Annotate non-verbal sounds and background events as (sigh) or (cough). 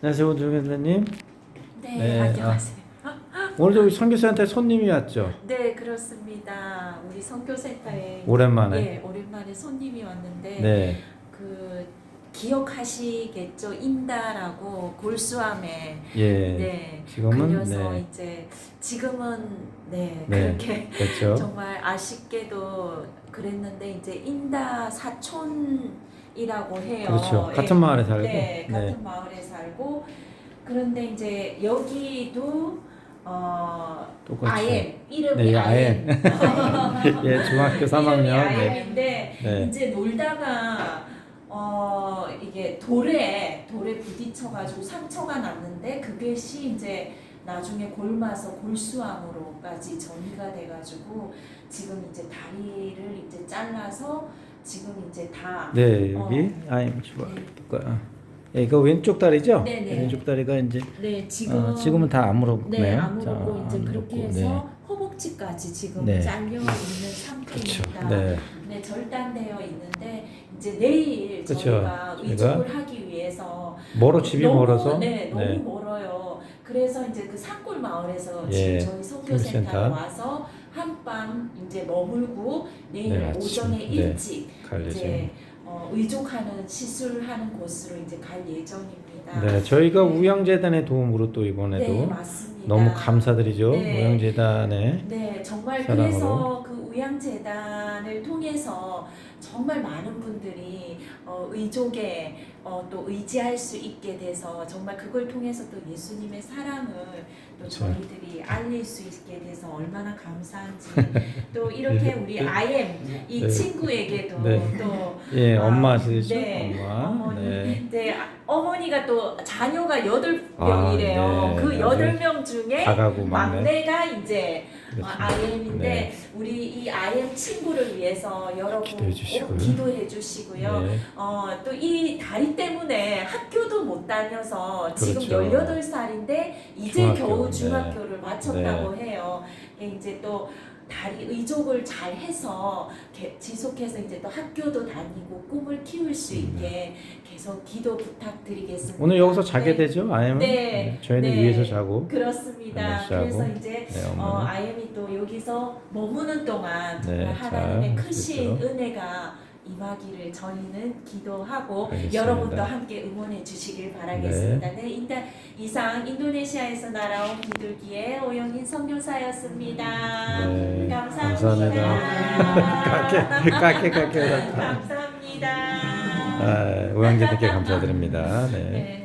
안녕하세요, 오준현님. 네, 네, 안녕하세요. 오늘 저기 선교사한테 손님이 왔죠. 네, 그렇습니다. 우리 선교센터에 오랜만에. 네, 오랜만에 손님이 왔는데 네, 그 기억하시겠죠? 인다라고 골수암에 예. 네. 지금은 그래서 네, 이제 지금은 네, 네. 그렇게 그렇죠. (laughs) 정말 아쉽게도 그랬는데 이제 인다 사촌이라고 해요. 그렇죠. 예. 같은 마을에 살고. 네, 같은 네. 마을에 살고 그런데 이제 여기도 어 똑같이. 아엠 이름이 네, 아엠. (laughs) 예, 중학교 3학년. 이름이 네. 네. 이제 놀다가 어 이게 돌에 돌에 부딪혀가지고 상처가 났는데 그것이 이제 나중에 골마서 골수암으로까지 전이가 돼가지고 지금 이제 다리를 이제 잘라서 지금 이제 다 네, 여기 아임 주바. 예, 이거 왼쪽 다리죠? 네, 네. 왼쪽 다리가 이제 네 지금 어, 지금은 다 아무렇네요. 네 아무렇고 이제 자, 그렇게 아무렇고, 해서 허벅지까지 지금 네. 잘려 있는 그렇죠. 상태입니다. 네. 네, 절단되어 이제 내일 그쵸. 저희가 의족을 하기 위해서 멀어 집이 너무, 멀어서. 네, 너무 네. 멀어요. 그래서 이제 그 산골 마을에서 예, 지금 저희 선교센터. 선교센터 와서 한밤 이제 머물고 내일 네, 아침. 오전에 네. 일찍 갈 이제 예정. 어, 의족하는 시술하는 곳으로 이제 갈 예정입니다. 네, 저희가 우양재단의 도움으로 또 이번에도 네, 맞습니다. 너무 감사드리죠. 네. 우양재단에 네, 정말 사랑으로. 그래서 그 우양재단을 통해서 정말 많은 분들이 어, 의족에 어, 또 의지할 수 있게 돼서 정말 그걸 통해서 또 예수님의 사랑을 또. 저희들이 알릴 수 있게 돼서 얼마나 감사한지 또 이렇게 우리 아엠 이 네. 친구에게도 네. 또 예, 아, 엄마 시죠? 네, 엄마. 어머니. 네. 네, 아, 어머니가 또 자녀가 여덟 아, 명이래요. 네. 그 여덟 명 중에 다가구 막내. 막내가 이제 어, 그렇습니다. 아이엠인데 네. 우리 이 아이엠 친구를 위해서 여러분 기도해 주시고요. 꼭 기도해 주시고요. 네. 어, 또 이 다리 때문에 학교 다녀서 지금 그렇죠. 18살인데 이제 중학교, 겨우 네. 중학교를 마쳤다고 해요. 이제 또 다리 의족을 잘 해서 개- 지속해서 이제 또 학교도 다니고 꿈을 키울 수 있게 계속 기도 부탁드리겠습니다. 오늘 여기서 자게 네. 되죠? 아이엠은? 네. 저희는 네. 위에서 자고. 그렇습니다. 네. 그래서 이제 네, 어. 아이엠이 또 여기서 머무는 동안 네, 정말 하나님의 잘 크신. 은혜가 임하기를 저희는 기도하고 알겠습니다. 여러분도 함께 응원해 주시길 바라겠습니다. 네, 인다, 이상 인도네시아에서 날아온 비둘기의 오영인 선교사였습니다. 네, 감사합니다. 까게, 까게, 까게. 감사합니다. 아, 우양재단께 감사드립니다. 네. 네.